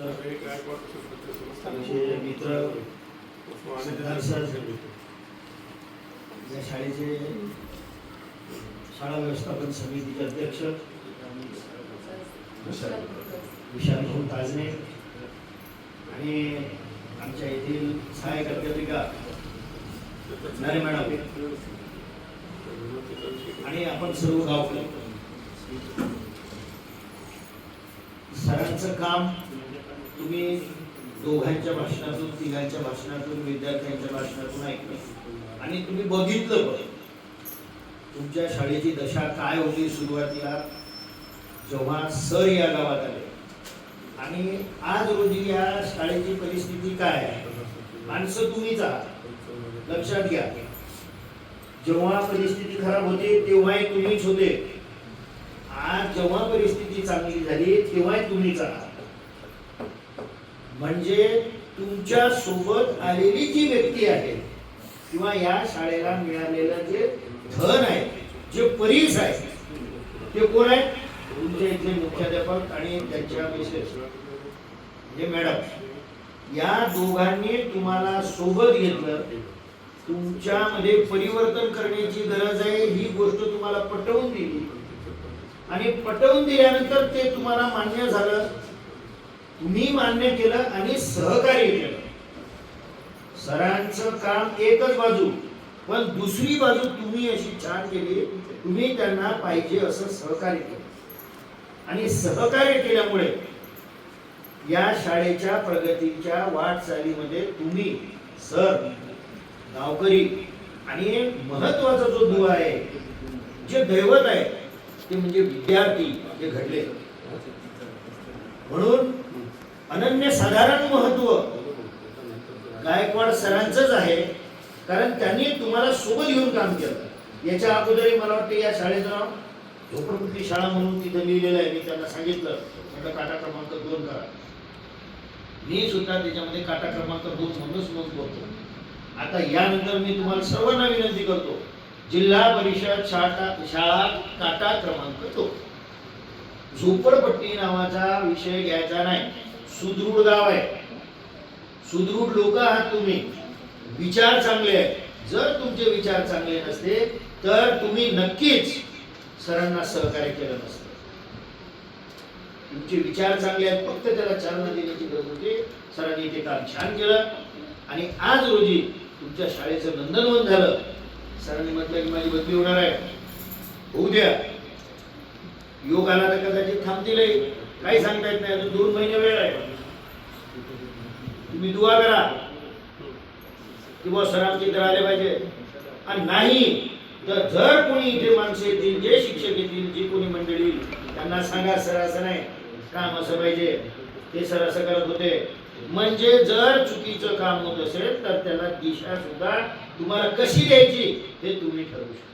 आमचे मित्र सर या शाळेचे शाळा व्यवस्थापन समितीचे अध्यक्ष विशाल भाऊ ताजने आणि आमच्या येथील सहाय्यक अध्यापिका नरे मॅडम आणि आपण सर्व गावकरी सरांचं काम तुम्ही दोघांच्या भाषणातून तिघांच्या भाषणातून विद्यार्थ्यांच्या भाषणातून ऐकलं. आणि तुम्ही बघितलं पण. तुमच्या शाळेची दशा काय होती सुरुवातीला? जेव्हा सर या गावात आले. आणि आज रोजी या शाळेची परिस्थिती काय आहे? माणसं तुम्हीच आहात. लक्षात घ्या. जेव्हा परिस्थिती खराब होती तेव्हाही तुम्हीच होते. आज जेव्हा परिस्थिती चांगली झाली तेव्हाही तुम्हीच आहात. म्हणजे तुमच्यासोबत आलेली जी व्यक्ती आहे किंवा या शाळेला मिळालेलं जे धन आहे जे परीस आहे ते कोण आहे? तुमचे इथले मुख्याध्यापक आणि त्यांच्या मिसेस म्हणजे मॅडम. या दोघांनी तुम्हाला सोबत घेतलं. तुमच्यामध्ये परिवर्तन करण्याची गरज आहे ही गोष्ट तुम्हाला पटवून दिली. आणि पटवून दिल्यानंतर ते तुम्हाला मान्य झालं. तुम्ही मान्य केलं आणि सहकार्य केलं. सरांचं काम एकच बाजू पण दुसरी बाजू तुम्ही अशी छान केली तुम्ही त्यांना पाहिजे असं सहकार्य केलं. आणि सहकार्य केल्यामुळे या शाळेच्या प्रगतीच्या वाटचालीमध्ये तुम्ही सर गावकरी आणि महत्त्वाचा जो दुवा आहे जे दैवत आहे ते म्हणजे विद्यार्थी जे घडले. म्हणून अनन्य साधारण महत्त्व. गायकवाड सरांचंच आहे. कारण त्यांनी तुम्हाला सोबत घेऊन काम केलं. याच्या अगोदरही मला वाटतं या शाळेचं नाव झोपडपट्टी शाळा म्हणून तिथं लिहिलेलं आहे. मी त्यांना सांगितलं. म्हटलं काटा क्रमांक दोन करा. मी सुद्धा त्याच्यामध्ये काटा क्रमांक दोन म्हणूनच नोंद करतो. आता यानंतर मी तुम्हाला सर्वांना विनंती करतो जिल्हा परिषद शाळा शाळा काटा क्रमांक दोन. झोपडपट्टी नावाचा विषय घ्यायचा नाही. सुदृढ गाव आहे सुदृढ लोक आहात तुम्ही. विचार चांगले आहेत. जर तुमचे विचार चांगले नसते तर तुम्ही नक्कीच सरांना सहकार्य केलं नसतं. तुमचे विचार चांगले आहेत फक्त त्याला चालना देण्याची गरज होती. सरांनी ते काम छान केलं. आणि आज रोजी तुमच्या शाळेचं नंदनवन झालं. सरांनी म्हटलं की माझी बदली होणार आहे. होऊ द्या. योग आला तर कदाचित थांबतील काही सांगता येत नाही. अजून दोन महिने वेळ आहे. तुम्ही दुवा करा. किंवा सरांची चित्र आले पाहिजे. आणि नाही तर जर कोणी इथे माणसं येतील जे शिक्षक येतील जी कोणी मंडळी त्यांना सांगा सर असं नाही. काम असं पाहिजे. ते सर असं करत होते. म्हणजे जर चुकीचं काम होत असेल तर त्याला दिशा सुद्धा तुम्हाला कशी द्यायची हे तुम्ही ठरवू शकता.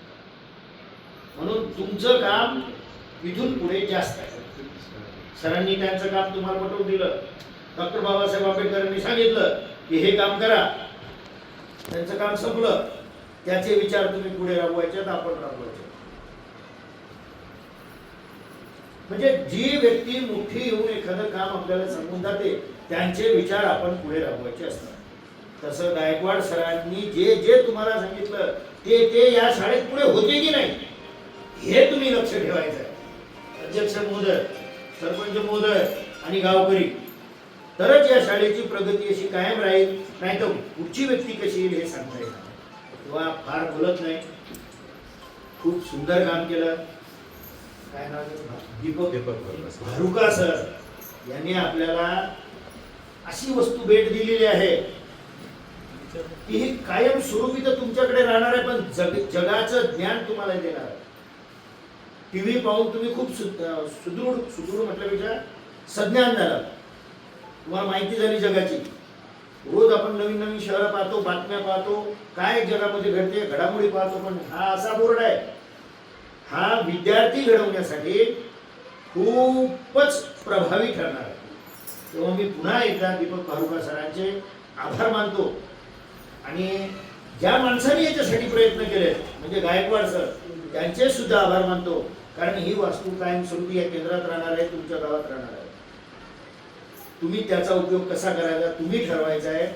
म्हणून तुमचं काम इथून पुढे जास्त आहे. सरांनी त्यांचं काम तुम्हाला पटवून दिलं. डॉक्टर बाबासाहेब आंबेडकरांनी सांगितलं की हे काम करा. त्यांचं काम संपलं. त्याचे विचार तुम्ही पुढे राबवायचे तर आपण राबवायचे. म्हणजे जी व्यक्ती मोठी येऊन एखादं काम आपल्याला सांगून जाते त्यांचे विचार आपण पुढे राबवायचे असतात. तसं गायकवाड सरांनी जे जे तुम्हाला सांगितलं ते ते या शाळेत पुढे होते की नाही हे तुम्ही लक्ष ठेवायचं आहे. अध्यक्ष महोदय सरपंच महोदय आणि गावकरी तरच या शाळेची प्रगती अशी कायम राहील नाही तर पुढची व्यक्ती कशी येईल हे सांगता येईल तेव्हा फार बोलत नाही. खूप सुंदर काम केलं. काय नाव आहे? दीपक. भारुका सर यांनी आपल्याला अशी वस्तू भेट दिलेली आहे. की ही कायम स्वरूपी तर तुमच्याकडे राहणार आहे पण जग जगाचं ज्ञान तुम्हाला देणार आहे. टीव्ही पाहून तुम्ही खूप सुदृढ सुदृढ म्हटल्यापेक्षा सज्ञान झाला तुम्हाला माहिती झाली जगाची. रोज आपण नवीन नवीन शहरं पाहतो बातम्या पाहतो काय जगामध्ये घडते घडामोडी पाहतो पण हा असा बोर्ड आहे. हा विद्यार्थी घडवण्यासाठी खूपच प्रभावी ठरणार आहे. तेव्हा मी पुन्हा एकदा दीपक भारुका सरांचे आभार मानतो. आणि ज्या माणसाने याच्यासाठी प्रयत्न केले म्हणजे गायकवाड सर त्यांचे सुद्धा आभार मानतो. कारण ही वास्तू कायमस्वरूपी या केंद्रात राहणार आहे तुमच्या गावात राहणार आहे. तुम्ही त्याचा उपयोग कसा करायचा तुम्ही ठरवायचा आहे.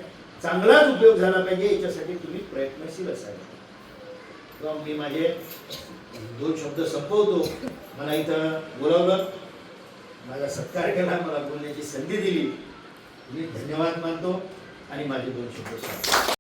चांगलाच उपयोग झाला पाहिजे याच्यासाठी तुम्ही प्रयत्नशील असावे. किंवा मी माझे दोन शब्द संपवतो. मला इथं बोलावलं. माझा सत्कार केला मला बोलण्याची संधी दिली. मी धन्यवाद मानतो आणि माझे दोन शब्द संपवतो.